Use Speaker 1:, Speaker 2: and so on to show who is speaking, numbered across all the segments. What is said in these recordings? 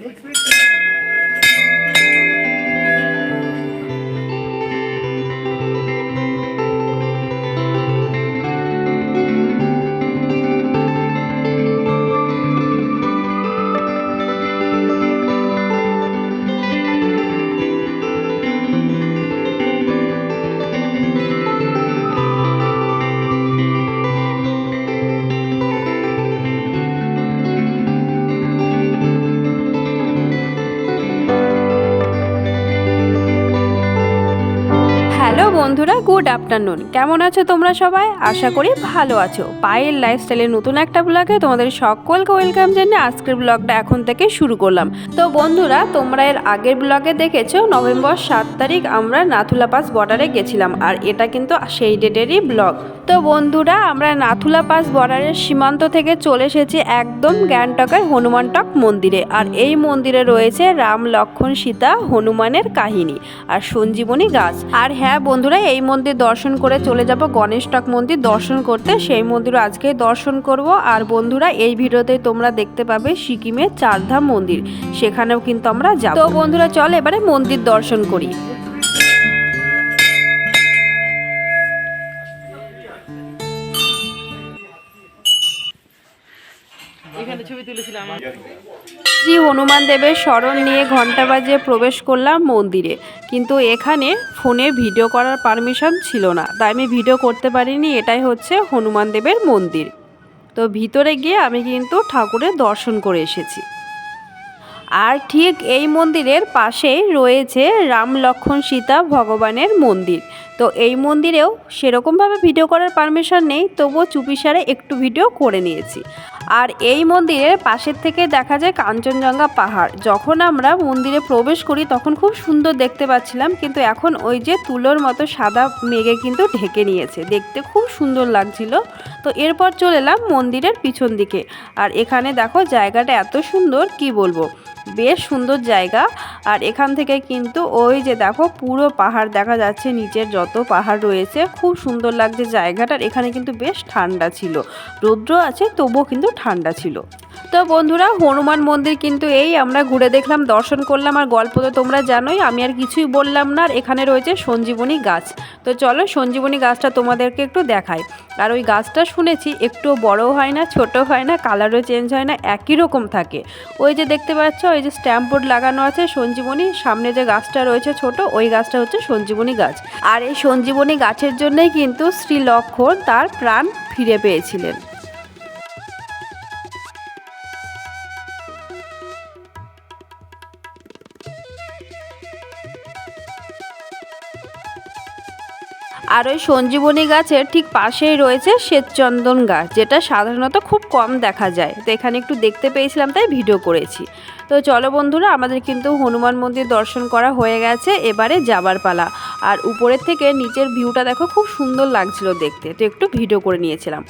Speaker 1: Next week. বন্ধুরা good afternoon কেমন আছো তোমরা সবাই? আশা করি ভালো আছো। পায়ের লাইফস্টাইলের নতুন একটা ব্লগে তোমাদের সকলকে ওয়েলকাম জানিয়ে আজকের ব্লগটা এখন থেকে শুরু করলাম। তো বন্ধুরা, তোমরা এর আগের ব্লগে দেখেছ, নভেম্বর সাত তারিখ আমরা নাথুলা পাস বর্ডারে গেছিলাম, আর এটা কিন্তু সেই ডেটেরই ব্লগ তো বন্ধুরা, আমরা নাথুলা পাস বর্ডারের সীমান্ত থেকে চলে এসেছি একদম গ্যাংটকের হনুমানটক মন্দিরে, আর এই মন্দিরে রয়েছে রাম লক্ষ্মণ সীতা হনুমানের কাহিনী, আর সঞ্জীবনী গাছ। আর হ্যাঁ বন্ধুরা এই মন্দির দর্শন করে চলে যাব। গণেশটক মন্দির দর্শন করতে। সেই মন্দিরও আজকে দর্শন করব। আর বন্ধুরা, এই ভিডিওতে তোমরা দেখতে পাবে সিকিমের চারধাম মন্দির। সেখানেও কিন্তু আমরা যাব। তো বন্ধুরা, চল এবারে মন্দির দর্শন করি।
Speaker 2: এখানে ছবি তুলেছিলাম।
Speaker 1: শ্রী হনুমান দেবের স্মরণ নিয়ে ঘণ্টা বাজিয়ে প্রবেশ করলাম মন্দিরে। কিন্তু এখানে ফোনে ভিডিও করার পারমিশন ছিল না। তাই আমি ভিডিও করতে পারিনি, এটাই হচ্ছে হনুমান দেবের মন্দির। তো ভিতরে গিয়ে আমি কিন্তু ঠাকুরের দর্শন করে এসেছি। আর ঠিক এই মন্দিরের পাশেই রয়েছে রাম লক্ষ্মণ সীতা ভগবানের মন্দির। তো এই মন্দিরেও সেরকমভাবে ভিডিও করার পারমিশন নেই, তবুও চুপিসারে একটু ভিডিও করে নিয়েছি। আর এই মন্দিরের পাশের থেকে দেখা যায় কাঞ্চনজঙ্ঘা পাহাড়। যখন আমরা মন্দিরে প্রবেশ করি, তখন খুব সুন্দর দেখতে পাচ্ছিলাম, কিন্তু এখন ওই যে তুলোর মতো সাদা মেঘে কিন্তু ঢেকে নিয়েছে। দেখতে খুব সুন্দর লাগছিল। তো এরপর চলে এলাম মন্দিরের পিছন দিকে। আর এখানে দেখো, জায়গাটা এত সুন্দর, কি বলব? বেশ সুন্দর জায়গা। আর এখান থেকে কিন্তু ওই যে দেখো পুরো পাহাড় দেখা যাচ্ছে, নিচের যত পাহাড় রয়েছে, খুব সুন্দর লাগছে জায়গাটার। এখানে কিন্তু বেশ ঠান্ডা ছিল। রৌদ্র আছে, তবুও কিন্তু ঠান্ডা ছিল। তো বন্ধুরা, হনুমান মন্দির কিন্তু এই আমরা ঘুরে দেখলাম, দর্শন করলাম, আর গল্প তো তোমরা জানোই, আমি আর কিছুই বললাম না, আর এখানে রয়েছে সঞ্জীবনী গাছ। তো চলো সঞ্জীবনী গাছটা তোমাদেরকে একটু দেখাই। আর ওই গাছটা শুনেছি একটু বড় হয় না ছোট হয় না, কালারও চেঞ্জ হয় না, একই রকম থাকে। ওই যে দেখতে পাচ্ছ, ওই যে স্ট্যাম্প বোর্ড লাগানো আছে সঞ্জীবনী, সামনে যে গাছটা রয়েছে ছোট, ওই গাছটা হচ্ছে সঞ্জীবনী গাছ। আর এই সঞ্জীবনী গাছের জন্যই কিন্তু শ্রী লক্ষণ তার প্রাণ ফিরে পেয়েছিলেন। আর ওই সঞ্জীবনী গাছের ঠিক পাশেই রয়েছে শ্বেতচন্দন গাছ, যেটা সাধারণত খুব কম দেখা যায়। তো এখানে একটু দেখতে পেয়েছিলাম, তাই ভিডিও করেছি। তো চলো বন্ধুরা, আমাদের কিন্তু হনুমান মন্দির দর্শন করা হয়ে গেছে, এবারে যাবার পালা। আর উপরের থেকে নিচের ভিউটা দেখো, খুব সুন্দর লাগছিল দেখতে। তো একটু ভিডিও করে নিয়েছিলাম।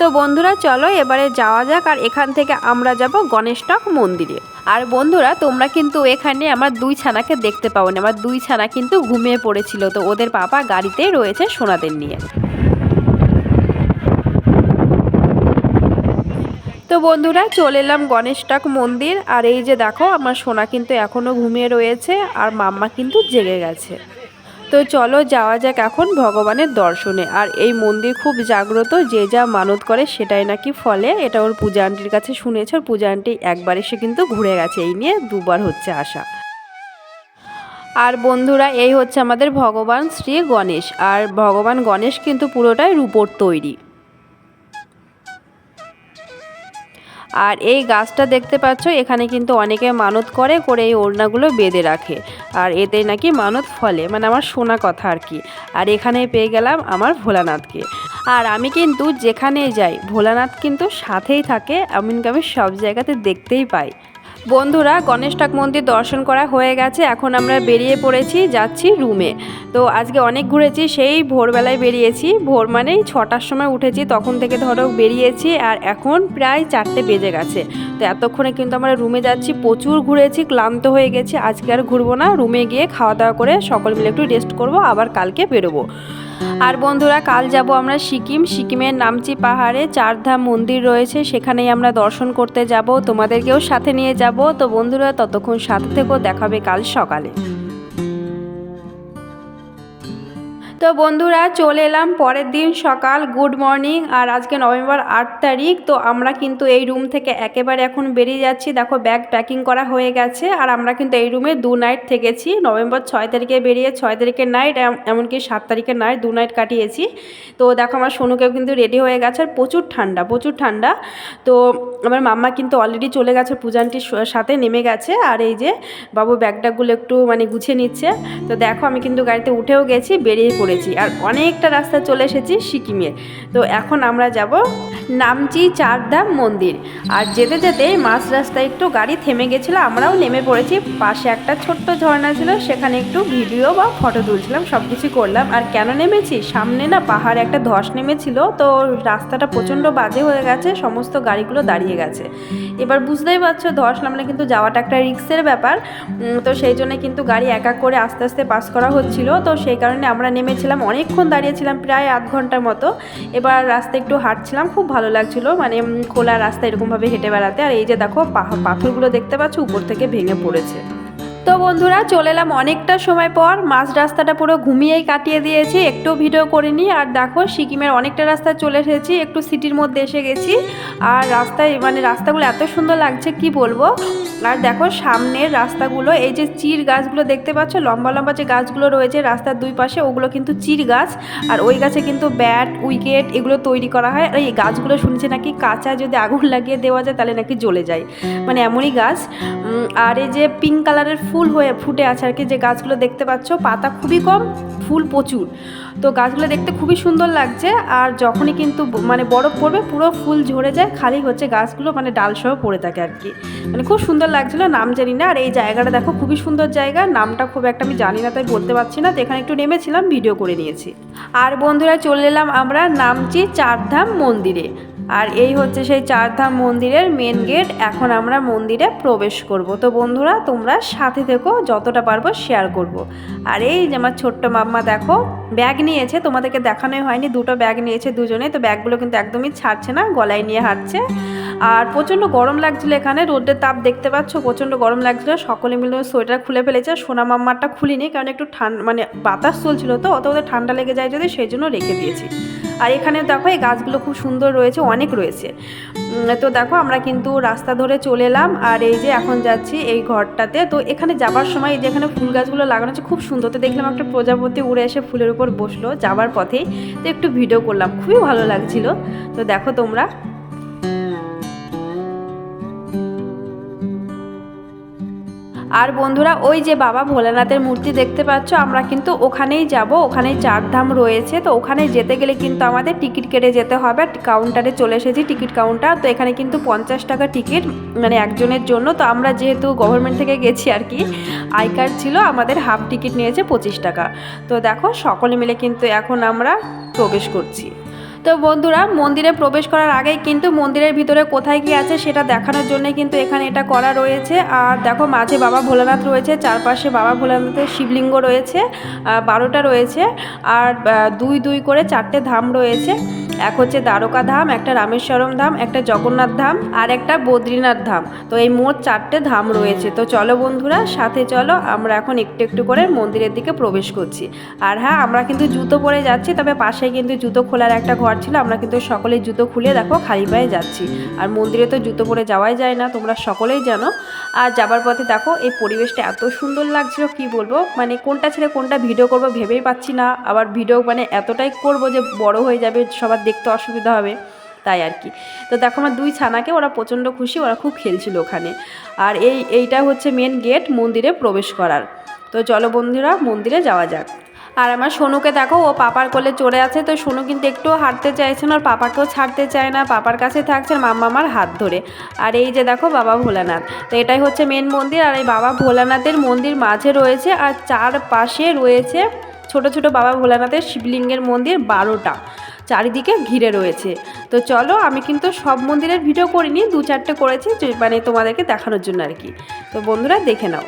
Speaker 1: তো বন্ধুরা, চলো এবারে যাওয়া যাক আর এখান থেকে আমরা যাব গণেশটক মন্দিরে। আর বন্ধুরা, তোমরা কিন্তু এখানে আমার দুই ছানাকে দেখতে পাও না আমার দুই ছানা কিন্তু ঘুমিয়ে পড়েছিল। তো ওদের পাপা গাড়িতেই রয়েছে সোনাদের নিয়ে। তো বন্ধুরা, চলে এলাম গণেশটক মন্দির। আর এই যে দেখো, আমার সোনা কিন্তু এখনও ঘুমিয়ে রয়েছে। আর মাম্মা কিন্তু জেগে গেছে। তো চলো যাওয়া যাক এখন ভগবানের দর্শনে। আর এই মন্দির খুব জাগ্রত, যে যা মানত করে সেটাই নাকি ফলে। এটা ওর পূজা আন্টির কাছে শুনেছে, ওর পূজা আন্টি একবার এসে কিন্তু ঘুরে গেছে। এই নিয়ে দুবার হচ্ছে আসা আর বন্ধুরা, এই হচ্ছে আমাদের ভগবান শ্রী গণেশ। আর ভগবান গণেশ কিন্তু পুরোটাই রূপোর তৈরি। আর এই গাছটা দেখতে পাচ্ছ, এখানে কিন্তু অনেকে মানত করে করে এই ওড়নাগুলো বেঁধে রাখে। আর এতে নাকি মানত ফলে মানে আমার শোনা কথা আর কি। আর এখানে পেয়ে গেলাম আমার ভোলানাথকে। আর আমি কিন্তু যেখানে যাই, ভোলানাথ কিন্তু সাথেই থাকে, এমনকি আমি সব জায়গাতে দেখতেই পাই। বন্ধুরা গণেশটাক মন্দির দর্শন করা হয়ে গেছে, এখন আমরা বেরিয়ে পড়েছি, যাচ্ছি রুমে। তো আজকে অনেক ঘুরেছি, সেই ভোরবেলায় বেরিয়েছি, ভোর মানেই ছটার সময় উঠেছি, তখন থেকে ধরো বেরিয়েছি, আর এখন প্রায় চারটে বেজে গেছে। তো এতক্ষণে কিন্তু আমরা রুমে যাচ্ছি, প্রচুর ঘুরেছি, ক্লান্ত হয়ে গেছি, আজকে আর ঘুরবো না, রুমে গিয়ে খাওয়া দাওয়া করে সকল মিলে একটু রেস্ট করব, আবার কালকে বেরোবো। আর বন্ধুরা, কাল যাব আমরা সিকিম, সিকিমের নামচি পাহাড়ে, চারধাম মন্দির রয়েছে, সেখানেই আমরা দর্শন করতে যাব, তোমাদেরকেও সাথে নিয়ে যাব। তো বন্ধুরা ততক্ষণ সাথে থেকেও দেখাবে কাল সকালে। তো বন্ধুরা, চলে এলাম পরের দিন সকাল গুড মর্নিং আর আজকে নভেম্বর আট তারিখ, তো আমরা কিন্তু এই রুম থেকে একেবারে এখন বেরিয়ে যাচ্ছি। দেখো ব্যাগ প্যাকিং করা হয়ে গেছে, আর আমরা কিন্তু এই রুমে দু নাইট থেকেছি। নভেম্বর ছয় তারিখে বেরিয়ে, ছয় তারিখের নাইট এমনকি সাত তারিখের নাইট দু নাইট কাটিয়েছি। তো দেখো, আমার সোনুকেও কিন্তু রেডি হয়ে গেছে, আর প্রচুর ঠান্ডা প্রচুর ঠান্ডা। তো আমার মাম্মা কিন্তু অলরেডি চলে গেছে, পূজানটির সাথে নেমে গেছে, আর এই যে বাবু ব্যাগটাগুলো একটু মানে গুছিয়ে নিচ্ছে। তো দেখো, আমি কিন্তু গাড়িতে উঠেও গেছি, বেরিয়ে পড়েছি আর অনেকটা রাস্তা চলে এসেছি সিকিমের। তো এখন আমরা যাব নামচি চারধাম মন্দির। আর যেতে যেতে মাঝ রাস্তায় একটু গাড়ি থেমে গেছিল, আমরাও নেমে পড়েছি। পাশে একটা ছোট্ট ঝর্ণা ছিল, সেখানে একটু ভিডিও বা ফটো তুলছিলাম সব কিছু করলাম। আর কেন নেমেছি? সামনে না পাহাড়ে একটা ধস নেমেছিল, তো রাস্তাটা প্রচণ্ড বাজে হয়ে গেছে, সমস্ত গাড়িগুলো দাঁড়িয়ে গেছে। এবার বুঝতেই পারছ, ধস নামলে কিন্তু যাওয়াটা একটা রিক্সের ব্যাপার। তো সেই জন্য কিন্তু গাড়ি এক এক করে আস্তে আস্তে পাস করা হচ্ছিল। তো সেই কারণে আমরা নেমেছিলাম অনেকক্ষণ দাঁড়িয়েছিলাম, প্রায় আধ ঘণ্টার মতো। এবার রাস্তা একটু হাঁটছিলাম, খুব ভালো লাগছিল। মানে খোলা রাস্তা এরকমভাবে হেঁটে বেড়াতে। আর এই যে দেখো পাথরগুলো দেখতে পাচ্ছ, উপর থেকে ভেঙে পড়েছে। তো বন্ধুরা, চলে এলাম অনেকটা সময় পর। মাঝ রাস্তাটা পুরো ঘুমিয়েই কাটিয়ে দিয়েছি। একটু ভিডিও করিনি। আর দেখো, সিকিমের অনেকটা রাস্তা চলে এসেছি। একটু সিটির মধ্যে এসে গেছি। আর রাস্তায় মানে রাস্তাগুলো এত সুন্দর লাগছে, কি বলব? আর দেখো, সামনের রাস্তাগুলো, এই যে চির গাছগুলো দেখতে পাচ্ছ, লম্বা লম্বা যে গাছগুলো রয়েছে রাস্তার দুই পাশে, ওগুলো কিন্তু চির গাছ। আর ওই গাছে কিন্তু ব্যাট, উইকেট এগুলো তৈরি করা হয়। আর এই গাছগুলো শুনছি নাকি কাঁচা যদি আগুন লাগিয়ে দেওয়া যায়, তাহলে নাকি জ্বলে যায়। মানে এমনই গাছ। আর এই যে পিঙ্ক কালারের ফুল হয়ে ফুটে আছে আর কি। যে গাছগুলো দেখতে পাচ্ছ, পাতা খুবই কম, ফুল প্রচুর। তো গাছগুলো দেখতে খুবই সুন্দর লাগছে আর যখনই কিন্তু মানে বরফ পড়বে, পুরো ফুল ঝরে যায়, খালি হচ্ছে গাছগুলো মানে ডাল সহ পড়ে থাকে আর কি। মানে খুব সুন্দর লাগছিল, নাম জানি না। আর এই জায়গাটা দেখো, খুবই সুন্দর জায়গা। নামটা খুব একটা আমি জানি না, তাই বলতে পারছি না। তো এখানে একটু নেমেছিলাম, ভিডিও করে নিয়েছি। আর বন্ধুরা চলে এলাম আমরা নামচি চারধাম মন্দিরে। আর এই হচ্ছে সেই চারধাম মন্দিরের মেন গেট এখন আমরা মন্দিরে প্রবেশ করব। তো বন্ধুরা, তোমরা সাথে থেকো, যতটা পারব শেয়ার করব। আর এই যে আমার ছোট্ট মাম্মা, দেখো ব্যাগ নিয়েছে। তোমাদেরকে দেখানোই হয়নি, দুটো ব্যাগ নিয়েছে দুজনে তো ব্যাগগুলো কিন্তু একদমই ছাড়ছে না, গলায় নিয়ে হাঁটছে। আর প্রচণ্ড গরম লাগছিল এখানে রোদের তাপ দেখতে পাচ্ছ, প্রচণ্ড গরম লাগছিল। সকলে মিলে সোয়েটার খুলে ফেলেছে সোনা মাম্মারটা খুলিনি, কারণ একটু ঠান্ডা মানে বাতাস চলছিল তো, অত ওদের ঠান্ডা লেগে যায় যদি, সেই জন্য রেখে দিয়েছি। আর এখানে দেখো এই গাছগুলো খুব সুন্দর রয়েছে, অনেক রয়েছে। তো দেখো আমরা কিন্তু রাস্তা ধরে চলে এলাম আর এই যে এখন যাচ্ছি এই ঘরটাতে। তো এখানে যাবার সময় এই যে এখানে ফুল গাছগুলো লাগানো আছে খুব সুন্দর। তো দেখলাম একটা প্রজাপতি উড়ে এসে ফুলের উপর বসল যাবার পথেই। তো একটু ভিডিও করলাম, খুবই ভালো লাগছিল। তো দেখো তোমরা আর বন্ধুরা, ওই যে বাবা ভোলানাথের মূর্তি দেখতে পাচ্ছ, আমরা কিন্তু ওখানেই যাব ওখানেই চারধাম রয়েছে, তো ওখানে যেতে গেলে কিন্তু আমাদের টিকিট কেটে যেতে হবে কাউন্টারে চলে এসেছি টিকিট কাউন্টার তো এখানে কিন্তু পঞ্চাশ টাকা টিকিট মানে একজনের জন্য, তো আমরা যেহেতু গভর্নমেন্ট থেকে গেছি আর কি আই কার্ড ছিল, আমাদের হাফ টিকিট নিয়েছে পঁচিশ টাকা। তো দেখো, সকলে মিলে কিন্তু এখন আমরা প্রবেশ করছি। তো বন্ধুরা, মন্দিরে প্রবেশ করার আগেই কিন্তু মন্দিরের ভিতরে কোথায় কি আছে সেটা দেখানোর জন্য কিন্তু এখানে এটা করা রয়েছে। আর দেখো, মাঝে বাবা ভোলানাথ রয়েছে, চারপাশে বাবা ভোলানাথের শিবলিঙ্গ রয়েছে বারোটা রয়েছে, আর দুই দুই করে চারটে ধাম রয়েছে। এক হচ্ছে দ্বারকা ধাম, একটা রামেশ্বরম ধাম, একটা জগন্নাথ ধাম আর একটা বদ্রীনাথ ধাম। তো এই মোট চারটে ধাম রয়েছে। তো চলো বন্ধুরা, সাথে চলো, আমরা এখন একটু একটু করে মন্দিরের দিকে প্রবেশ করছি। আর হ্যাঁ আমরা কিন্তু জুতো পরে যাচ্ছি, তবে পাশে কিন্তু জুতো খোলার একটা ঘর ছিল। আমরা কিন্তু সকলেই জুতো খুলে দেখো খালি পায়ে যাচ্ছি। আর মন্দিরে তো জুতো পরে যাওয়াই যায় না, তোমরা সকলেই জানো। আর যাবার পথে দেখো, এই পরিবেশটা এত সুন্দর লাগছিল, কি বলব? মানে কোনটা ছেড়ে কোনটা ভিডিও করব ভেবেই পাচ্ছি না। আবার ভিডিও মানে এতটাই করব যে বড় হয়ে যাবে সবার দেখতে অসুবিধা হবে, তাই আর কি। তো দেখো আমার দুই ছানাকে ওরা প্রচণ্ড খুশি, ওরা খুব খেলছিল ওখানে। আর এই, এইটা হচ্ছে মেন গেট মন্দিরে প্রবেশ করার। তো চলো বন্ধুরা, মন্দিরে যাওয়া যাক। আর আমার সোনুকে দেখো, ও পাপার কোলে চড়ে আছে, তো সোনু কিন্তু একটুও হাঁটতে চাইছে না আর পাপাকেও ছাড়তে চায় না, পাপার কাছে থাকছে মাম্মা আমার হাত ধরে। আর এই যে দেখো বাবা ভোলানাথ, তো এটাই হচ্ছে মেন মন্দির, আর এই বাবা ভোলানাথের মন্দির মাঝে রয়েছে, আর চারপাশে রয়েছে ছোট ছোট বাবা ভোলানাথের শিবলিঙ্গের মন্দির বারোটা। চারিদিকে ঘিরে রয়েছে। তো চলো, আমি কিন্তু সব মন্দিরের ভিডিও করিনি দু চারটে করেছি মানে তোমাদেরকে দেখানোর জন্য আর কি। তো বন্ধুরা, দেখে নাও।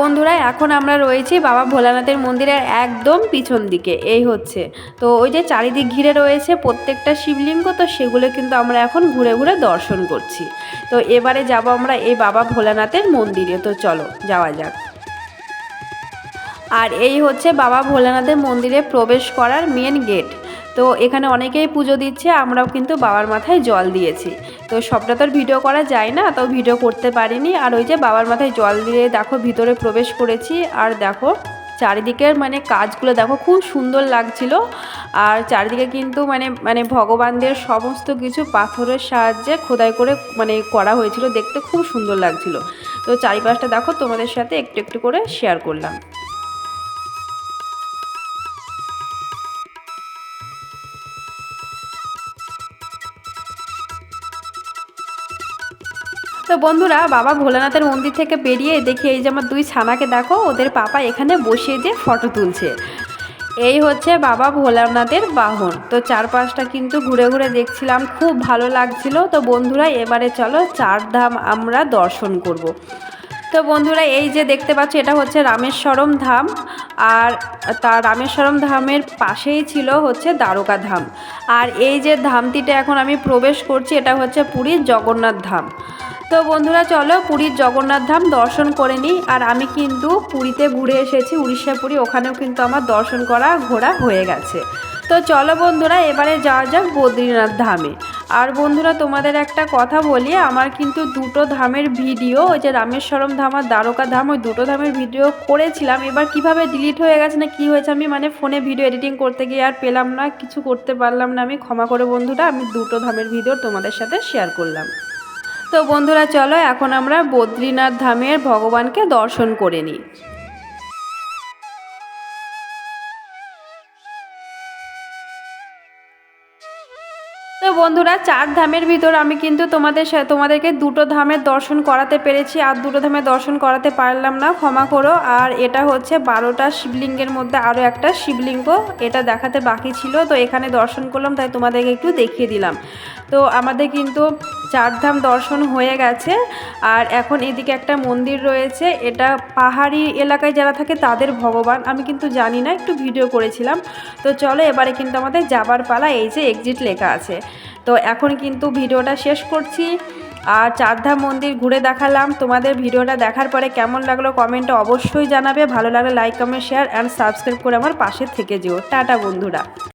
Speaker 1: বন্ধুরা এখন আমরা রয়েছি বাবা ভোলানাথের মন্দিরের একদম পিছন দিকে। এই হচ্ছে। তো ওই যে চারিদিক ঘিরে রয়েছে প্রত্যেকটা শিবলিঙ্গ, তো সেগুলো কিন্তু আমরা এখন ঘুরে ঘুরে দর্শন করছি। তো এবারে যাব আমরা এই বাবা ভোলানাথের মন্দিরে। তো চলো, যাওয়া যাক। আর এই হচ্ছে বাবা ভোলানাথের মন্দিরে প্রবেশ করার মেন গেট তো এখানে অনেকেই পুজো দিচ্ছে, আমরাও কিন্তু বাবার মাথায় জল দিয়েছি। তো সবটা তো ভিডিও করা যায় না তো ভিডিও করতে পারিনি। আর ওই যে বাবার মাথায় জল দিয়ে দেখো ভিতরে প্রবেশ করেছি, আর দেখো চারিদিকের মানে কাজগুলো দেখো খুব সুন্দর লাগছিল। আর চারিদিকে কিন্তু মানে মানে ভগবানদের সমস্ত কিছু পাথরের সাহায্যে খোদাই করে মানে করা হয়েছিল, দেখতে খুব সুন্দর লাগছিল। তো চারিপাশটা দেখো তোমাদের সাথে একটু একটু করে শেয়ার করলাম। তো বন্ধুরা, বাবা ভোলানাথের মন্দির থেকে বেরিয়ে দেখি এই যে আমার দুই ছানাকে দেখো, ওদের পাপা এখানে বসিয়ে দিয়ে ফটো তুলছে। এই হচ্ছে বাবা ভোলানাথের বাহন। তো চারপাশটা কিন্তু ঘুরে ঘুরে দেখছিলাম, খুব ভালো লাগছিল। তো বন্ধুরা, এবারে চলো চার ধাম আমরা দর্শন করব। তো বন্ধুরা, এই যে দেখতে পাচ্ছ, এটা হচ্ছে রামেশ্বরম ধাম। আর তার রামেশ্বরম ধামের পাশেই ছিল হচ্ছে দ্বারকা ধাম। আর এই যে ধামটিতে এখন আমি প্রবেশ করছি, এটা হচ্ছে পুরীর জগন্নাথ ধাম। তো বন্ধুরা চলো পুরীর জগন্নাথ ধাম দর্শন করে নিই। আর আমি কিন্তু পুরীতে ঘুরে এসেছি, উড়িষ্যা পুরী, ওখানেও কিন্তু আমার দর্শন করা, ঘোরা হয়ে গেছে। তো চলো বন্ধুরা, এবারে যাওয়া যাক বদ্রীনাথ ধামে। আর বন্ধুরা, তোমাদের একটা কথা বলি, আমার কিন্তু দুটো ধামের ভিডিও, ওই যে রামেশ্বরম ধাম আর দ্বারকা ধাম, ওই দুটো ধামের ভিডিও করেছিলাম। এবার কীভাবে ডিলিট হয়ে গেছে না কি হয়েছে, আমি মানে ফোনে ভিডিও এডিটিং করতে গিয়ে আর পেলাম না, কিছু করতে পারলাম না আমি। ক্ষমা করে বন্ধুরা, আমি দুটো ধামের ভিডিও তোমাদের সাথে শেয়ার করলাম। তো বন্ধুরা, চলো এখন আমরা বদ্রীনাথ ধামের ভগবানকে দর্শন করে নিই। তো বন্ধুরা, চার ধামের ভিতর আমি কিন্তু তোমাদের তোমাদেরকে দুটো ধামের দর্শন করাতে পেরেছি, আর দুটো ধামের দর্শন করাতে পারলাম না, ক্ষমা করো। আর এটা হচ্ছে বারোটা শিবলিঙ্গের মধ্যে আরও একটা শিবলিঙ্গ, এটা দেখাতে বাকি ছিল, তো এখানে দর্শন করলাম, তাই তোমাদেরকে একটু দেখিয়ে দিলাম। তো আমাদের কিন্তু চারধাম দর্শন হয়ে গেছে। আর এখন এদিকে একটা মন্দির রয়েছে। এটা পাহাড়ি এলাকায় যারা থাকে তাদের ভগবান। আমি কিন্তু জানি না, একটু ভিডিও করেছিলাম। তো চলো এবারে কিন্তু আমাদের যাবার পালা, এই যে এক্সিট লেখা আছে। তো এখন কিন্তু ভিডিওটা শেষ করছি। আর চারধাম মন্দির ঘুরে দেখালাম। তোমাদের ভিডিওটা দেখার পরে কেমন লাগল কমেন্টে অবশ্যই জানাবে। ভালো লাগলে like comment share and subscribe করে আমার পাশে থেকে যেও। টাটা বন্ধুরা।